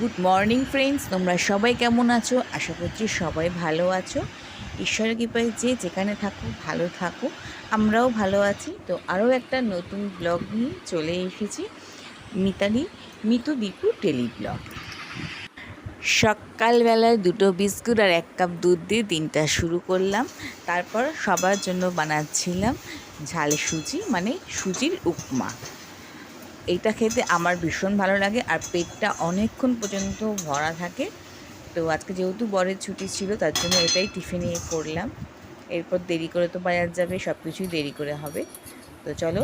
Good morning friends তোমরা সবাই কেমন আছো? আশা করছি সবাই ভালো আছো। ঈশ্বরের কৃপায় যে যেখানে থাকো ভালো থাকো আমরাও ভালো আছি। তো আরও একটা নতুন ব্লগ নিয়ে চলে এসেছি। মিতালি, মিতু দীপু টেলি ব্লগ সকালবেলায় দুটো বিস্কুট আর এক কাপ দুধ দিয়ে দিনটা শুরু করলাম। তারপর সবার জন্য বানাচ্ছিলাম ঝাল সুজি মানে সুজির উপমা। এইটা খেতে আমার ভীষণ ভালো লাগে আর পেটটা অনেকক্ষণ পর্যন্ত ভরা থাকে। তো আজকে যেহেতু বরের ছুটি ছিল, তার জন্য এটাই টিফিনে করলাম। এরপর দেরি করে তো বাজার যাবে সব কিছুই দেরি করে হবে। তো চলো,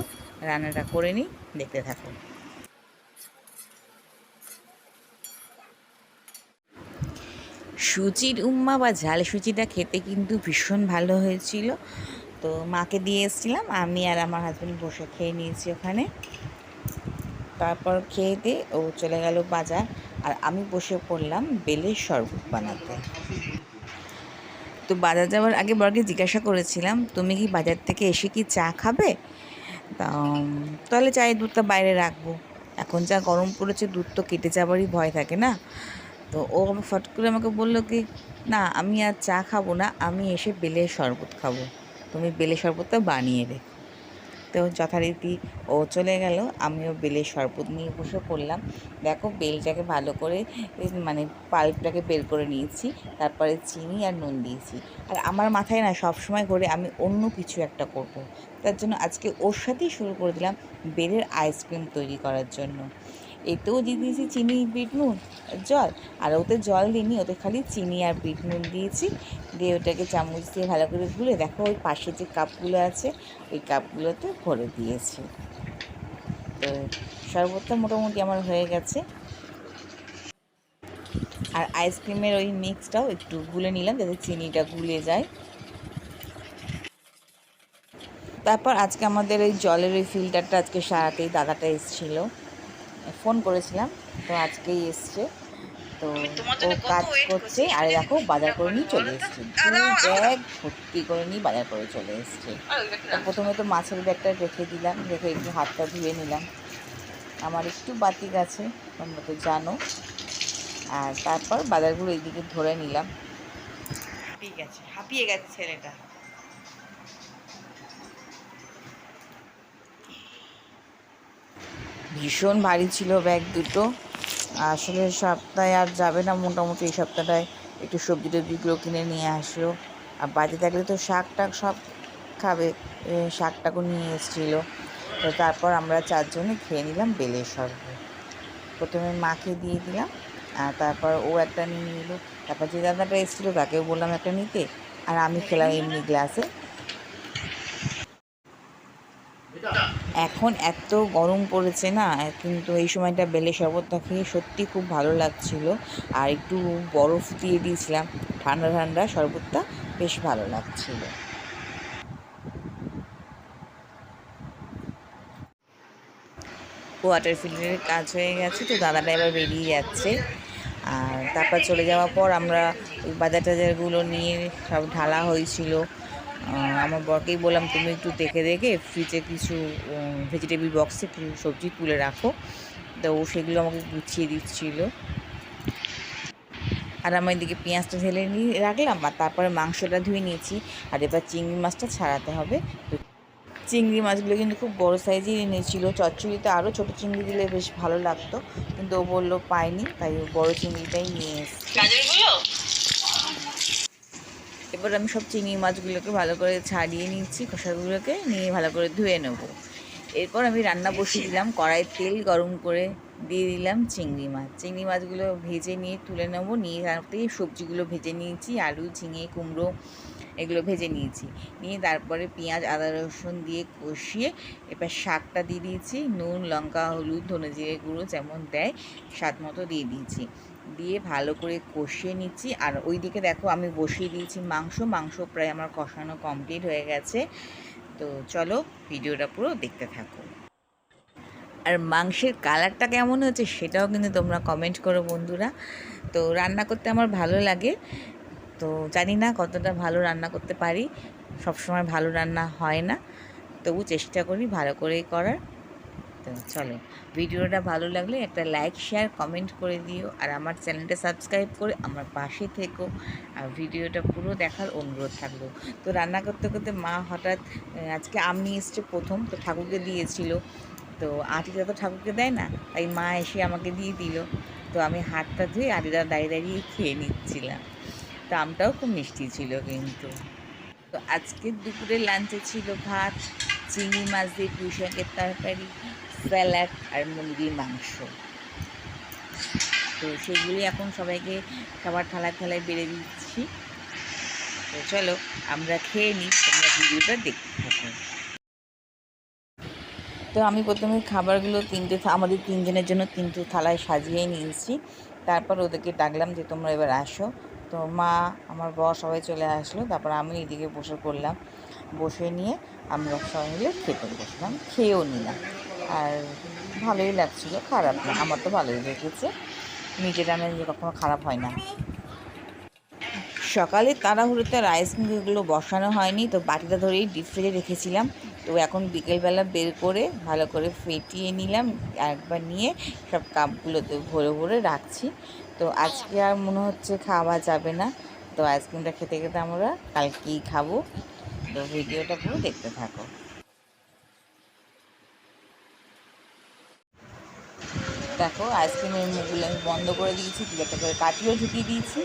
রান্নাটা করে নিই, দেখতে থাকো। সুজির উম্মা বা ঝাল সুজিটা খেতে কিন্তু ভীষণ ভালো হয়েছিল। তো মাকে দিয়ে এসেছিলাম, আমি আর আমার হাজব্যান্ড বসে খেয়ে নিয়েছি ওখানে। তারপর খেয়ে দিয়ে ও চলে গেল বাজার। আর আমি বসে পড়লাম বেলের শরবত বানাতে। তো বাজার যাওয়ার আগে বরকে জিজ্ঞাসা করেছিলাম, তুমি কি বাজার থেকে এসে কি চা খাবে? তা তাহলে চায়ের দুধটা বাইরে রাখব। এখন যা গরম পড়েছে, দুধ তো কেটে যাবারই ভয় থাকে না? তো ও ফট করে আমাকে বলল কি, না, আমি আর চা খাব না, আমি এসে বেলের শরবত খাব। তুমি বেলের শরবতটা বানিয়ে দে তো যথারীতি ও চলে গেল। আমিও বেলের শরবত নিয়ে বসে পড়লাম। দেখো, বেলটাকে ভালো করে মানে পাল্পটাকে বের করে নিয়েছি, তারপরে চিনি আর নুন দিয়েছি। আর আমার মাথায় না সব সময় করে আমি অন্য কিছু একটা করব। তার জন্য আজকে ওর সাথেই শুরু করে দিলাম বেলের আইসক্রিম তৈরি করার জন্য। এতেও দিয়ে দিয়েছি চিনি, বিট নুন জল। আর ওতে জল দিইনি, ওতে খালি চিনি আর বিট নুন দিয়েছি। দিয়ে ওটাকে চামচ দিয়ে ভালো করে গুলে দেখো ওই পাশে যে কাপগুলো আছে, ওই কাপগুলোতে ভরে দিয়েছি। তো শরবতটা মোটামুটি আমার হয়ে গেছে। আর আইসক্রিমের ওই মিক্সটাও একটু গুলে নিলাম যাতে চিনিটা গুলে যায়। তারপর আজকে আমাদের ওই জলের ওই ফিল্টারটা আজকে সারাতেই দাদাটা এসেছিল। ফোন করেছিলাম তো আজকেই এসছে। তো ও কাজ করছে আর দেখো বাজার করে নিয়ে চলে এসছে। ব্যাগ ভর্তি করে নিয়ে বাজার করে চলে এসছে। প্রথমে তো মাছের ব্যাগটা রেখে দিলাম রেখে একটু হাতটা ধুয়ে নিলাম। আমার একটু বাতি গেছে তোমরা তো জানো। আর তারপর বাজারগুলো এইদিকে ধরে নিলাম। ঠিক আছে হাঁপিয়ে গেছে ছেলেটা। ভীষণ ভারী ছিল ব্যাগ দুটো। আসলে সপ্তাহে আর যাবে না মোটামুটি এই সপ্তাহটায় একটু সবজি টবজিগুলো কিনে নিয়ে আসলো। আর বাড়িতে থাকলে তো শাক টাক সব খাবে এ, শাকটাকেও নিয়ে এসেছিল। তো তারপর আমরা চারজনে খেয়ে নিলাম বেলের শরবত। প্রথমে মাকে দিয়ে দিলাম আর তারপর ও একটা নিয়ে নিল। তারপর যে দাদাটা এসেছিল তাকেও বললাম একটা নিতে। আর আমি খেলাম এমনি গ্লাসে এখন এত গরম পড়েছে না, কিন্তু এই সময়টা বেলে শরবতটা খেয়ে সত্যি খুব ভালো লাগছিল। আর একটু বরফ দিয়ে দিয়েছিলাম, ঠান্ডা ঠান্ডা শরবতটা বেশ ভালো লাগছিল। ওয়াটার ফিল্টারের কাজ হয়ে গেছে, তো দাদাটা এবার বেরিয়ে যাচ্ছে। আর তারপর চলে যাওয়ার পর আমরা ওই বাজার টাজারগুলো নিয়ে সব ঢালা হয়েছিল। আমার বরকেই বললাম, তুমি একটু দেখে দেখে ফ্রিজে কিছু ভেজিটেবল বক্সে কিছু সবজি তুলে রাখো। তো ও সেগুলো আমাকে গুছিয়ে দিচ্ছিল। আর আমার এদিকে পেঁয়াজটা ঢেলে নিয়ে রাখলাম, আর তারপরে মাংসটা ধুয়ে নিয়েছি। আর এবার চিংড়ি মাছটা ছাড়াতে হবে। চিংড়ি মাছগুলো কিন্তু খুব বড় সাইজের এনেছিল। চচ্চড়িতে আরও ছোটো চিংড়ি দিলে বেশ ভালো লাগতো, কিন্তু ও বলল পাইনি, তাই ও বড় চিংড়িটাই নিয়ে এসেছি। এবার আমি সব চিংড়ি মাছগুলোকে ভালো করে ছাড়িয়ে নিচ্ছি, খোসাগুলোকে নিয়ে ভালো করে ধুয়ে নেব। এরপর আমি রান্না বসিয়ে দিলাম কড়াই তেল গরম করে দিয়ে দিলাম চিংড়ি মাছ। চিংড়ি মাছগুলো ভেজে নিয়ে তুলে নেব, নিয়ে তারপরে সবজিগুলো ভেজে নিয়েছি, আলু, ঝিঙে, কুমড়ো এগুলো ভেজে নিয়েছি। নিয়ে তারপরে পেঁয়াজ, আদা, রসুন দিয়ে কষিয়ে এবার শাকটা দিয়ে দিয়েছি, নুন, লঙ্কা, হলুদ, ধনে জিরে গুঁড়ো যেমন দেয়, স্বাদ মতো দিয়ে দিয়েছি। দিয়ে ভালো করে কষিয়ে নিচ্ছি। আর ওই দিকে দেখো আমি বসিয়ে দিয়েছি মাংস। মাংস প্রায় আমার কষানো কমপ্লিট হয়ে গেছে। তো চলো ভিডিওটা পুরো দেখতে থাকো। আর মাংসের কালারটা কেমন হচ্ছে সেটাও কিন্তু তোমরা কমেন্ট করো বন্ধুরা। তো রান্না করতে আমার ভালো লাগে। তো জানি না কতটা ভালো রান্না করতে পারি। সবসময় ভালো রান্না হয় না। তবু চেষ্টা করি ভালো করেই করার। তো চলো ভিডিওটা ভালো লাগলে একটা লাইক শেয়ার কমেন্ট করে দিও। আর আমার চ্যানেলটা সাবস্ক্রাইব করে আমার পাশে থেকো। আর ভিডিওটা পুরো দেখার অনুরোধ থাকল। তো রান্না করতে করতে মা হঠাৎ আজকে আম নিয়ে এসছে প্রথম, তো ঠাকুরকে দিয়েছিল। তো আটিটা তো ঠাকুরকে দেয় না, তাই মা এসে আমাকে দিয়ে দিল। তো আমি হাতটা ধুয়ে আটিটা দাঁড়িয়ে দাঁড়িয়ে খেয়ে নিচ্ছিলাম। তো আমটাও খুব মিষ্টি ছিল কিন্তু। তো আজকের দুপুরে লাঞ্চে ছিল ভাত, চিংড়ি মাছ দিয়ে পুঁই শাকের তরকারি। স্যালাড আর মুরগির মাংস। তো সেগুলি এখন সবাইকে খাবার থালায় থালায় বেড়ে দিচ্ছি। তো চলো, আমরা খেয়ে নিই, তোমরা ভিডিওটা দেখতে থাকো। তো আমি প্রথমে খাবারগুলো তিনটে আমাদের তিনজনের জন্য তিনটে থালায় সাজিয়ে নিয়েছি। তারপর ওদেরকে ডাকলাম যে, তোমরা এবার আসো। তো মা, আমার বর সবাই চলে আসলো। তারপর আমি এদিকে বসে পড়লাম। বসে নিয়ে আমরা সবাই মিলে খেতে বসলাম। খেয়েও নিলাম। আর ভালোই লাগছিল, খারাপ না, আমার তো ভালোই লেগেছে। মিটে যে কখনো খারাপ হয় না। সকালে তাড়াহুড়োতে রাইস কুকারগুলো বসানো হয়নি, তো বাটিটা ধরেই ডিপ ফ্রিজে রেখেছিলাম। তো এখন বিকেলবেলা বের করে ভালো করে ফেটিয়ে নিলাম, একবার নিয়ে সব কাপগুলোতে ভরে ভরে রাখছি। তো আজকে আর মনে হচ্ছে খাওয়া যাবে না, তো আইসক্রিমটা খেতে খেতে আমরা কালকেই খাব। তো ভিডিওটা পুরো দেখতে থাকো। দেখো আইসক্রিমের মুখগুলো আমি বন্ধ করে দিয়েছি দু একটা করে কাটিও ঢুকিয়ে দিয়েছি।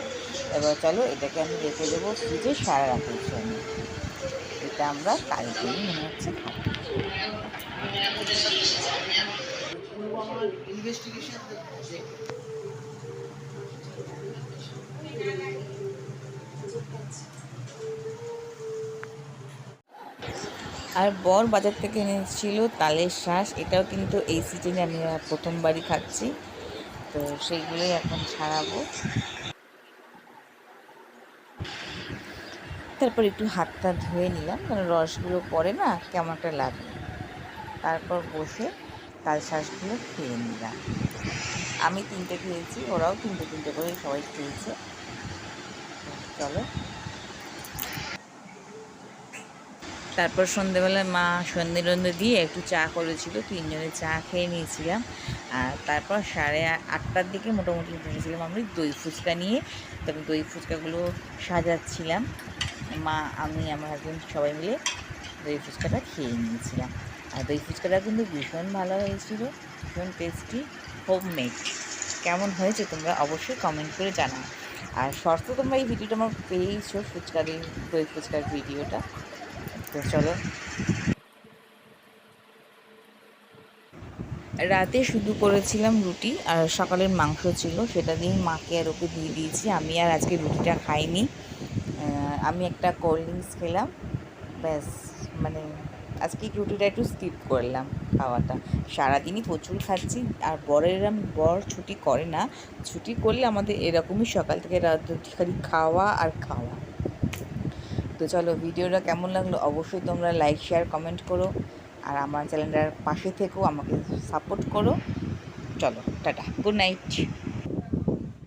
এবার চলো, এটাকে আমি রেখে দেবো ফ্রিজে সারা রাতের জন্য। এটা আমরা কালকে মনে হচ্ছে খাব। আর বর বাজার থেকে এনেছিল তালের শ্বাস এটাও কিন্তু এই সিজনে আমি প্রথমবারই খাচ্ছি। তো সেইগুলোই এখন ছাড়াবো। তারপর একটু হাতটা ধুয়ে নিলাম কারণ রসগুলো পড়ে না কেমন একটা লাগে তারপর বসে তাল শ্বাসগুলো খেয়ে নিলাম। আমি তিনটে খেয়েছি, ওরাও তিনটে তিনটে করে সবাই খেয়েছে। চলো। তারপর সন্ধেবেলায় মা সন্ধে টন্ধে দিয়ে একটু চা করেছিল, তিনজনে চা খেয়ে নিয়েছিলাম। আর তারপর সাড়ে আটটার দিকে মোটামুটি বসেছিলাম আমি দই ফুচকা নিয়ে। তবে দই ফুচকাগুলো সাজাচ্ছিলাম। মা, আমি, আমার হাজব্যান্ড সবাই মিলে দই ফুচকাটা খেয়ে নিয়েছিলাম। আর দই ফুচকাটা কিন্তু ভীষণ ভালো হয়েছিল, ভীষণ টেস্টি হোমমেড কেমন হয়েছে তোমরা অবশ্যই কমেন্ট করে জানাও। আর শর্ত তোমরা এই ভিডিওটা আমার পেয়েছ ফুচকা এই দই ফুচকার ভিডিওটা। চলো। রাতে শুধু করেছিলাম রুটি আর সকালের মাংস ছিল, সেটা দিয়ে মাকে আর ওকে দিয়ে দিয়েছি। আমি আর আজকে রুটিটা খাইনি। আমি একটা কোল্ড ড্রিঙ্কস খেলাম। ব্যাস মানে আজকে রুটিটা একটু স্কিপ করলাম খাওয়াটা। সারাদিনই প্রচুর খাচ্ছি, আর বরের বর ছুটি করে না। ছুটি করলে আমাদের এরকমই সকাল থেকে রাত খালি খাওয়া আর খাওয়া। তো চলো ভিডিওটা কেমন লাগল অবশ্যই তোমরা লাইক শেয়ার কমেন্ট করো। আর আমার চ্যানেলটার পাশে থেকেও আমাকে সাপোর্ট করো। চলো, টাটা গুড নাইট